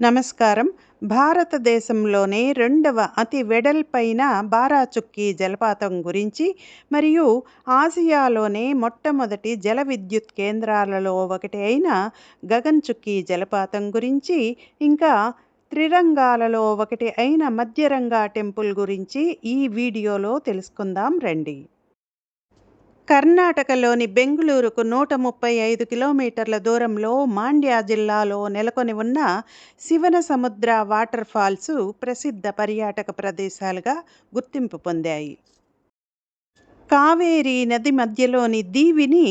నమస్కారం. భారతదేశంలోనే రెండవ అతి వెడల్పైన బారాచుక్కీ జలపాతం గురించి మరియు ఆసియాలోనే మొట్టమొదటి జల విద్యుత్ కేంద్రాలలో ఒకటి అయిన గగన్ చుక్కీ జలపాతం గురించి ఇంకా త్రిరంగాలలో ఒకటి అయిన మధ్యరంగా టెంపుల్ గురించి ఈ వీడియోలో తెలుసుకుందాం రండి. కర్ణాటకలోని బెంగుళూరుకు నూట ముప్పై ఐదు కిలోమీటర్ల దూరంలో మాండ్యా జిల్లాలో నెలకొని ఉన్న శివన సముద్ర వాటర్ ఫాల్స్ ప్రసిద్ధ పర్యాటక ప్రదేశాలుగా గుర్తింపు పొందాయి. కావేరీ నది మధ్యలోని దీవిని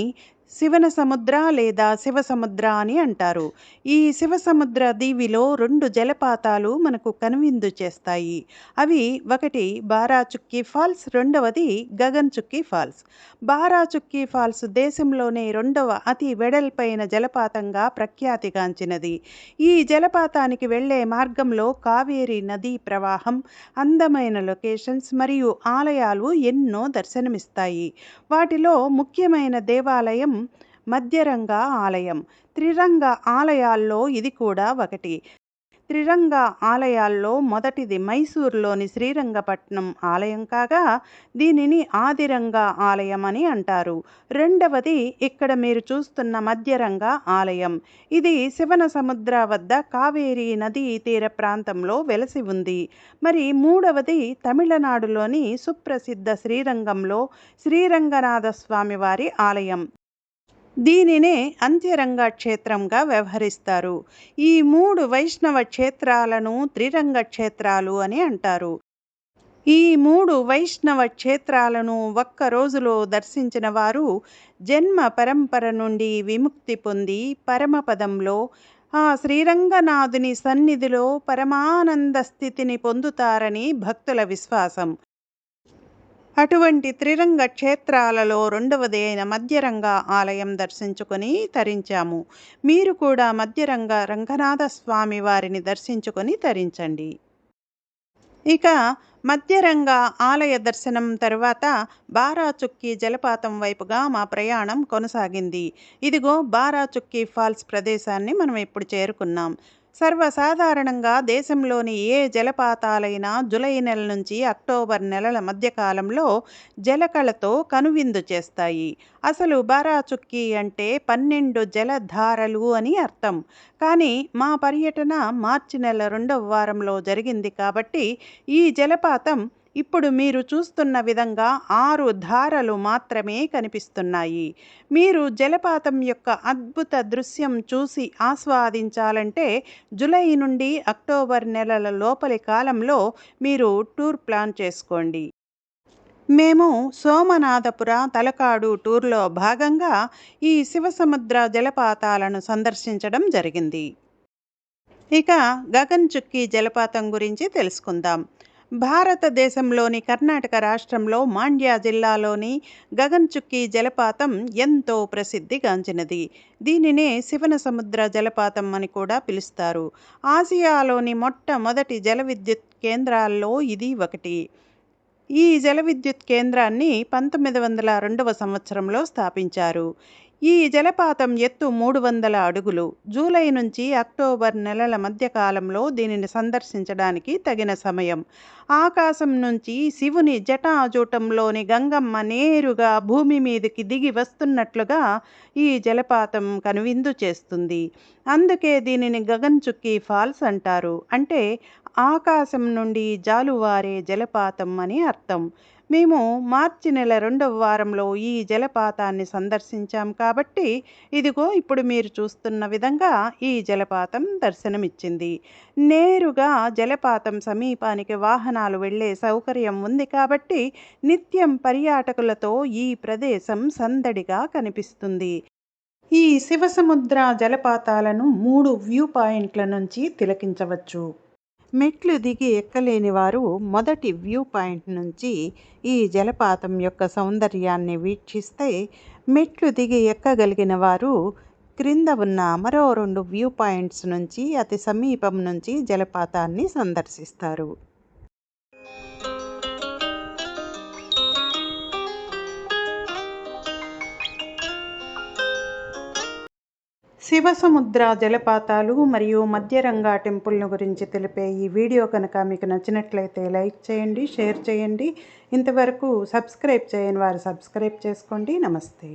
శివన సముద్ర లేదా శివ సముద్ర అని అంటారు. ఈ శివ సముద్ర దీవిలో రెండు జలపాతాలు మనకు కనువిందు చేస్తాయి. అవి ఒకటి బారాచుక్కి ఫాల్స్ రెండవది గగన్ చుక్కి ఫాల్స్. బారాచుక్కీ ఫాల్స్ దేశంలోనే రెండవ అతి వెడల్పైన జలపాతంగా ప్రఖ్యాతిగాంచినది. ఈ జలపాతానికి వెళ్ళే మార్గంలో కావేరీ నదీ ప్రవాహం అందమైన లొకేషన్స్ మరియు ఆలయాలు ఎన్నో దర్శనమిస్తాయి. వాటిలో ముఖ్యమైన దేవాలయం మధ్యరంగ ఆలయం. త్రిరంగ ఆలయాల్లో ఇది కూడా ఒకటి. త్రిరంగ ఆలయాల్లో మొదటిది మైసూరులోని శ్రీరంగపట్నం ఆలయం కాగా దీనిని ఆదిరంగ ఆలయం అని అంటారు. రెండవది ఇక్కడ మీరు చూస్తున్న మధ్యరంగ ఆలయం. ఇది శివన సముద్ర వద్ద కావేరీ నదీ తీర ప్రాంతంలో వెలసి ఉంది. మరి మూడవది తమిళనాడులోని సుప్రసిద్ధ శ్రీరంగంలో శ్రీరంగనాథ స్వామివారి ఆలయం. దీనినే అంత్యరంగ క్షేత్రంగా వ్యవహరిస్తారు. ఈ మూడు వైష్ణవ క్షేత్రాలను త్రిరంగ క్షేత్రాలు అని అంటారు. ఈ మూడు వైష్ణవ క్షేత్రాలను ఒక్క రోజులో దర్శించిన వారు జన్మ పరంపర నుండి విముక్తి పొంది పరమపదంలో ఆ శ్రీరంగనాథుని సన్నిధిలో పరమానంద స్థితిని పొందుతారని భక్తుల విశ్వాసం. అటువంటి త్రిరంగ క్షేత్రాలలో రెండవది అయిన మధ్యరంగ ఆలయం దర్శించుకొని తరించాము. మీరు కూడా మధ్యరంగ రంగనాథ స్వామి వారిని దర్శించుకొని తరించండి. ఇక మధ్యరంగ ఆలయ దర్శనం తర్వాత బారాచుక్కి జలపాతం వైపుగా మా ప్రయాణం కొనసాగింది. ఇదిగో బారాచుక్కి ఫాల్స్ ప్రదేశాన్ని మనం ఇప్పుడు చేరుకున్నాం. సర్వసాధారణంగా దేశంలోని ఏ జలపాతాలైనా జులై నెల నుంచి అక్టోబర్ నెలల మధ్యకాలంలో జలకళతో కనువిందు చేస్తాయి. అసలు బారాచుక్కి అంటే పన్నెండు జలధారలు అని అర్థం. కానీ మా పర్యటన మార్చి నెల రెండవ వారంలో జరిగింది కాబట్టి ఈ జలపాతం ఇప్పుడు మీరు చూస్తున్న విధంగా ఆరు ధారలు మాత్రమే కనిపిస్తున్నాయి. మీరు జలపాతం యొక్క అద్భుత దృశ్యం చూసి ఆస్వాదించాలంటే జులై నుండి అక్టోబర్ నెలల లోపలి కాలంలో మీరు టూర్ ప్లాన్ చేసుకోండి. మేము సోమనాథపుర తలకాడు టూర్లో భాగంగా ఈ శివసముద్ర జలపాతాలను సందర్శించడం జరిగింది. ఇక గగన్ చుక్కీ జలపాతం గురించి తెలుసుకుందాం. భారతదేశంలోని కర్ణాటక రాష్ట్రంలో మాండ్య జిల్లాలోని గగన్చుక్కి జలపాతం ఎంతో ప్రసిద్ధిగాంచినది దీనినే శివన సముద్ర జలపాతం అని కూడా పిలుస్తారు. ఆసియాలోని మొట్టమొదటి జల విద్యుత్ కేంద్రాల్లో ఇది ఒకటి. ఈ జల విద్యుత్ కేంద్రాన్ని పంతొమ్మిది వందల రెండవ సంవత్సరంలో స్థాపించారు. ఈ జలపాతం ఎత్తు మూడు వందల అడుగులు. జూలై నుంచి అక్టోబర్ నెలల మధ్యకాలంలో దీనిని సందర్శించడానికి తగిన సమయం. ఆకాశం నుంచి శివుని జటాజూటంలోని గంగమ్మ నేరుగా భూమి మీదకి దిగి వస్తున్నట్లుగా ఈ జలపాతం కనువిందు చేస్తుంది. అందుకే దీనిని గగన్చుక్కి ఫాల్స్ అంటారు. అంటే ఆకాశం నుండి జాలువారే జలపాతం అని అర్థం. మేము మార్చి నెల రెండవ వారంలో ఈ జలపాతాన్ని సందర్శించాం కాబట్టి ఇదిగో ఇప్పుడు మీరు చూస్తున్న విధంగా ఈ జలపాతం దర్శనమిచ్చింది. నేరుగా జలపాతం సమీపానికి వాహనాలు వెళ్ళే సౌకర్యం ఉంది కాబట్టి నిత్యం పర్యాటకులతో ఈ ప్రదేశం సందడిగా కనిపిస్తుంది. ఈ శివసముద్ర జలపాతాలను మూడు వ్యూ పాయింట్ల నుంచి తిలకించవచ్చు. మెట్లు దిగి ఎక్కలేని వారు మొదటి వ్యూ పాయింట్ నుంచి ఈ జలపాతం యొక్క సౌందర్యాన్ని వీక్షిస్తే మెట్లు దిగి ఎక్కగలిగిన వారు క్రింద ఉన్న మరో రెండు వ్యూ పాయింట్స్ నుంచి అతి సమీపం నుంచి జలపాతాన్ని సందర్శిస్తారు. శివసముద్ర జలపాతాలు మరియు మధ్యరంగా టెంపుల్ను గురించి తెలిపే ఈ వీడియో కనుక మీకు నచ్చినట్లయితే లైక్ చేయండి షేర్ చేయండి. ఇంతవరకు సబ్స్క్రైబ్ చేయని వారు సబ్స్క్రైబ్ చేసుకోండి. నమస్తే.